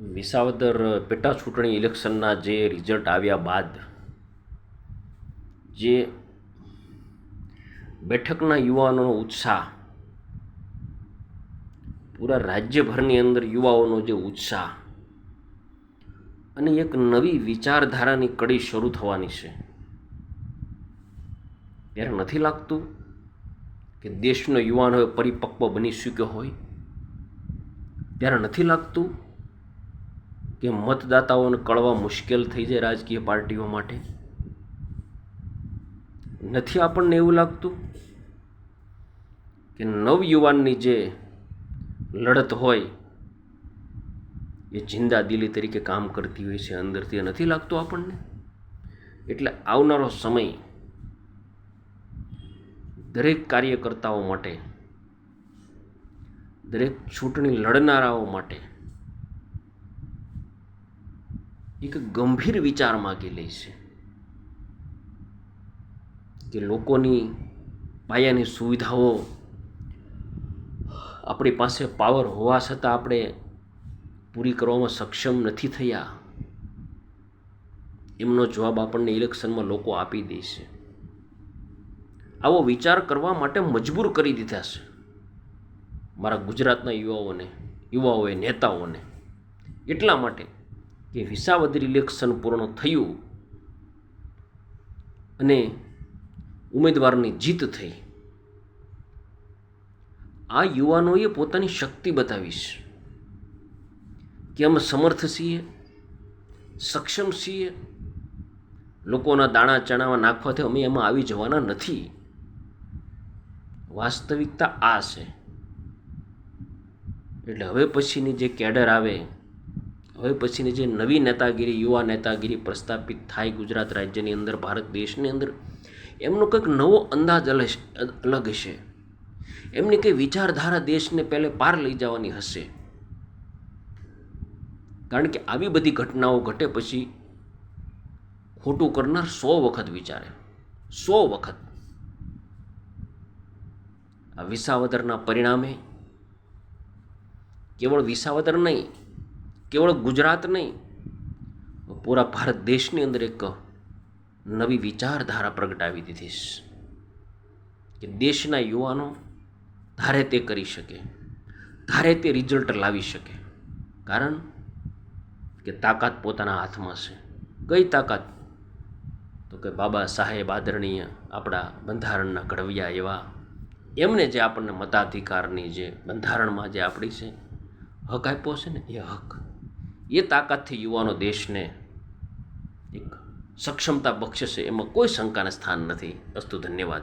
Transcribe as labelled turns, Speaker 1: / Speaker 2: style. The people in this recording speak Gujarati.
Speaker 1: વિસાવદર પેટા ચૂંટણી ઇલેક્શનના જે રિઝલ્ટ આવ્યા બાદ જે બેઠકના યુવાનોનો ઉત્સાહ, પૂરા રાજ્યભરની અંદર યુવાઓનો જે ઉત્સાહ અને એક નવી વિચારધારાની કડી શરૂ થવાની છે. ત્યારે નથી લાગતું કે દેશનો યુવાન હવે પરિપક્વ બની ચૂક્યો હોય? ત્યારે નથી લાગતું કે મતદાતાઓને કળવા મુશ્કેલ થઈ જાય રાજકીય પાર્ટીઓ માટે? નથી આપણને એવું લાગતું કે નવયુવાનની જે લડત હોય, એ જિંદા દિલી તરીકે કામ કરતી હોય છે અંદરથી? નથી લાગતું આપણને? એટલે આવનારો સમય દરેક કાર્યકર્તાઓ માટે, દરેક ચૂંટણી લડનારાઓ માટે એક ગંભીર વિચાર માગી લે છે કે લોકોની પાયાની સુવિધાઓ આપણી પાસે પાવર હોવા છતાં આપણે પૂરી કરવામાં સક્ષમ નથી થયા. એમનો જવાબ આપણને ઇલેક્શનમાં લોકો આપી દે છે. આવો વિચાર કરવા માટે મજબૂર કરી દીધા છે. મારા ગુજરાતના યુવાઓને, યુવાઓએ, નેતાઓને, એટલા માટે કે વિસાવદર ઇલેક્શન પૂર્ણ થયું અને ઉમેદવારની જીત થઈ. આ યુવાનોએ પોતાની શક્તિ બતાવીશ કે અમે સમર્થ છીએ, સક્ષમ છીએ. લોકોના દાણા ચણામાં નાખવાથી અમે એમાં આવી જવાના નથી. વાસ્તવિકતા આ છે. એટલે હવે પછીની જે કેડર આવે હવે પછીની જે નવી નેતાગીરી, યુવા નેતાગીરી પ્રસ્થાપિત થાય ગુજરાત રાજ્યની અંદર, ભારત દેશની અંદર, એમનો કંઈક નવો અંદાજ અલગ હશે એમની કંઈ વિચારધારા દેશને પહેલે પાર લઈ જવાની હશે. કારણ કે આવી બધી ઘટનાઓ ઘટે પછી ખોટું કરનાર સો વખત વિચારે. સો વખત. આ વિસાવદરના પરિણામે, કેવળ વિસાવદર નહીં કેવળ ગુજરાત નહીં પૂરા ભારત દેશની અંદર એક નવી વિચારધારા પ્રગટાવી દીધી છે કે દેશના યુવાનો ધારે તે કરી શકે ધારે તે રિઝલ્ટ લાવી શકે કારણ કે તાકાત પોતાના હાથમાં છે કઈ તાકાત તો કે બાબા સાહેબ આદરણીય આપણા બંધારણના ઘડવિયા એવા એમને જે આપણને મતાધિકારની જે બંધારણમાં જે આપણી છે હક આપ્યો છે ને એ હક એ તાકાતથી યુવાનો દેશને એક સક્ષમતા બક્ષશે એમાં કોઈ શંકાને સ્થાન નથી. અસ્તુ ધન્યવાદ.